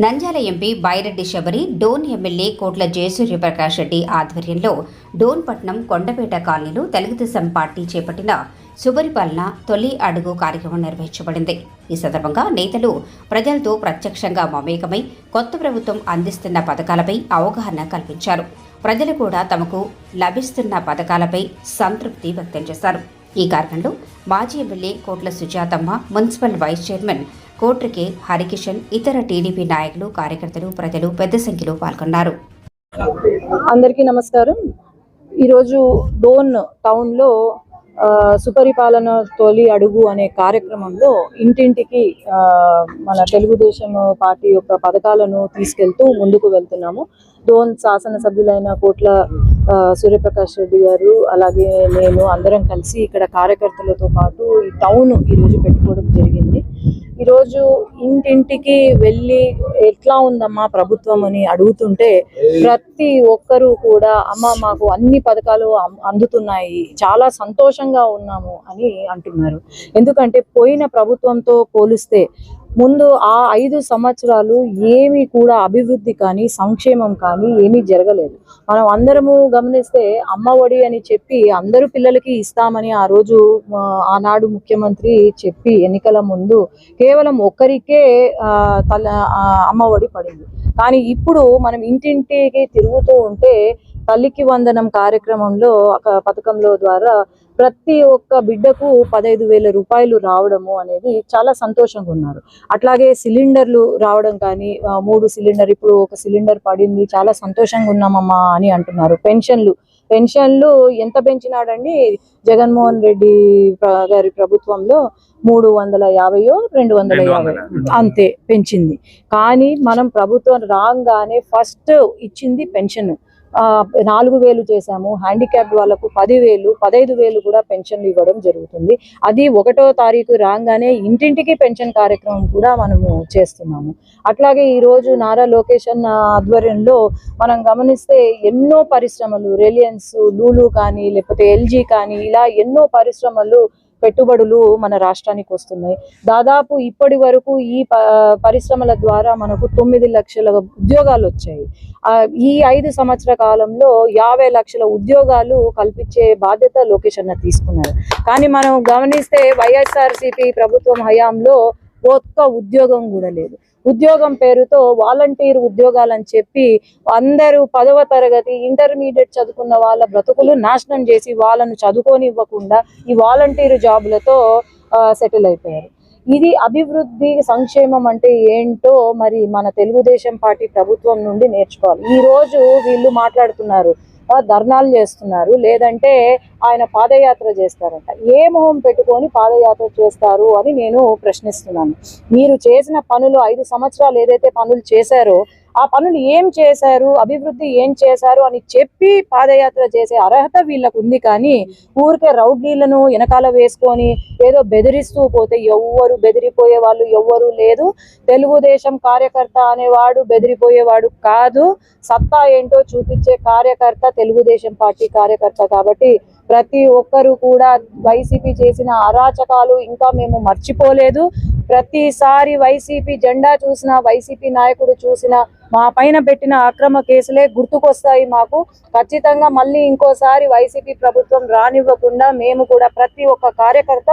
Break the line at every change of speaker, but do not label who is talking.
Nandyal MP Byreddy Shabari Dhone MLA Kotla Jayasuryaprakash Reddy ఆధ్వర్యంలో డోన్ పట్నం కొండపేట కాలనీలో తెలుగుదేశం పార్టీ చేపట్టిన సుపరిపాలన తొలి అడుగు కార్యక్రమం నిర్వహించబడింది. ఈ సందర్భంగా నేతలు ప్రజలతో ప్రత్యక్షంగా మమేకమై కొత్త ప్రభుత్వం అందిస్తున్న పథకాలపై అవగాహన కల్పించారు. ప్రజలు కూడా తమకు లభిస్తున్న పథకాలపై సంతృప్తి వ్యక్తం చేశారు. ఈ కార్యక్రమంలో మాజీ MLA Kotla Sujathamma municipal vice chairman Kotrike Harikishan ఇతర టీడీపీ నాయకులు కార్యకర్తలు ప్రజలు పెద్ద సంఖ్యలో పాల్గొన్నారు.
అందరికీ నమస్కారం. ఈరోజు డోన్ టౌన్లో ఆ, సుపరిపాలన తొలి అడుగు అనే కార్యక్రమంలో ఇంటింటికి మన తెలుగుదేశం పార్టీ యొక్క పథకాలను తీసుకెళ్తూ ముందుకు వెళ్తున్నాము. డోన్ శాసనసభ్యులైన కోట్ల సూర్యప్రకాష్ రెడ్డి గారు అలాగే నేను అందరం కలిసి ఇక్కడ కార్యకర్తలతో పాటు ఈ టౌన్ ఈరోజు పెట్టుకోవడం జరిగింది. ఈరోజు ఇంటింటికి వెళ్ళి ఎట్లా ఉందమ్మా ప్రభుత్వం అని అడుగుతుంటే ప్రతి ఒక్కరూ కూడా అమ్మ మాకు అన్ని పథకాలు అం- అందుతున్నాయి చాలా సంతోషంగా ఉన్నాము అని అంటున్నారు. ఎందుకంటే పోయిన ప్రభుత్వంతో పోలిస్తే ముందు ఆ ఐదు సంవత్సరాలు ఏమీ కూడా అభివృద్ధి కానీ సంక్షేమం కానీ ఏమీ జరగలేదు. మనం అందరము గమనిస్తే అమ్మ ఒడి అని చెప్పి అందరూ పిల్లలకి ఇస్తామని ఆ రోజు ఆనాడు ముఖ్యమంత్రి చెప్పి ఎన్నికల ముందు కేవలం ఒక్కరికే తల అమ్మ ఒడి పడింది. కానీ ఇప్పుడు మనం ఇంటింటికి తిరుగుతూ ఉంటే తల్లికి వందనం కార్యక్రమంలో ఒక పథకంలో ద్వారా ప్రతి ఒక్క బిడ్డకు పదహైదు వేల రూపాయలు రావడము అనేది చాలా సంతోషంగా ఉన్నారు. అట్లాగే సిలిండర్లు రావడం కానీ మూడు సిలిండర్ ఇప్పుడు ఒక సిలిండర్ పడింది చాలా సంతోషంగా ఉన్నామమ్మా అని అంటున్నారు. పెన్షన్లు పెన్షన్లు ఎంత పెంచినాడండి? జగన్మోహన్ రెడ్డి గారి ప్రభుత్వంలో మూడు వందల యాభైయో రెండు వందల యాభై అంతే పెంచింది. కానీ మనం ప్రభుత్వం రాగానే ఫస్ట్ ఇచ్చింది పెన్షన్. నాలుగు వేలు చేశాము. హ్యాండిక్యాప్డ్ వాళ్ళకు పదివేలు పదహైదు వేలు కూడా పెన్షన్లు ఇవ్వడం జరుగుతుంది. అది ఒకటో తారీఖు రాగానే ఇంటింటికి పెన్షన్ కార్యక్రమం కూడా మనము చేస్తున్నాము. అట్లాగే ఈరోజు నారా లోకేష్ అన్న ఆధ్వర్యంలో మనం గమనిస్తే ఎన్నో పరిశ్రమలు రిలయన్స్ లూలు కానీ లేకపోతే ఎల్జీ కానీ ఇలా ఎన్నో పరిశ్రమలు పెట్టుబడులు మన రాష్ట్రానికి వస్తున్నాయి. దాదాపు ఇప్పటి వరకు ఈ ప- పరిశ్రమల ద్వారా మనకు తొమ్మిది లక్షల ఉద్యోగాలు వచ్చాయి. ఈ ఐదు సంవత్సర కాలంలో యాభై లక్షల ఉద్యోగాలు కల్పించే బాధ్యత లోకేష్ అన్న తీసుకున్నారు కానీ మనం గమనిస్తే వైఎస్ఆర్సిపి ప్రభుత్వం హయాంలో ఒక్క ఉద్యోగం కూడా లేదు. ఉద్యోగం పేరుతో వాలంటీర్ ఉద్యోగాలని చెప్పి అందరూ పదవ తరగతి ఇంటర్మీడియట్ చదువుకున్న వాళ్ళ బ్రతుకులు నాశనం చేసి వాళ్ళను చదువుకోనివ్వకుండా ఈ వాలంటీర్ జాబులతో సెటిల్ అయిపోయారు. ఇది అభివృద్ధి సంక్షేమం అంటే ఏంటో మరి మన తెలుగుదేశం పార్టీ ప్రభుత్వం నుండి నేర్చుకోవాలి. ఈ రోజు వీళ్ళు మాట్లాడుతున్నారు ధర్నాలు చేస్తున్నారు లేదంటే ఆయన పాదయాత్ర చేస్తారంట. ఏ మొహం పెట్టుకొని పాదయాత్ర చేస్తారు అని నేను ప్రశ్నిస్తున్నాను. మీరు చేసిన పనులు ఐదు సంవత్సరాలు ఏదైతే పనులు చేశారో ఆ పనులు ఏం చేశారు అభివృద్ధి ఏం చేశారు అని చెప్పి పాదయాత్ర చేసే అర్హత వీళ్ళకు ఉంది కానీ ఊరికే రౌడీలను వెనకాల వేసుకొని ఏదో బెదిరిస్తూ పోతే ఎవ్వరు బెదిరిపోయే వాళ్ళు ఎవ్వరు లేదు. తెలుగుదేశం కార్యకర్త అనేవాడు బెదిరిపోయేవాడు కాదు. సత్తా ఏంటో చూపించే కార్యకర్త తెలుగుదేశం పార్టీ కార్యకర్త కాబట్టి ప్రతి ఒక్కరు కూడా వైసీపీ చేసిన అరాచకాలు ఇంకా మేము మర్చిపోలేదు. ప్రతిసారి వైసీపీ జెండా చూసిన వైసీపీ నాయకుడు చూసిన మా పైన పెట్టిన అక్రమ కేసులే గుర్తుకొస్తాయి మాకు. ఖచ్చితంగా మళ్ళీ ఇంకోసారి వైసీపీ ప్రభుత్వం రానివ్వకుండా మేము కూడా ప్రతి ఒక్క కార్యకర్త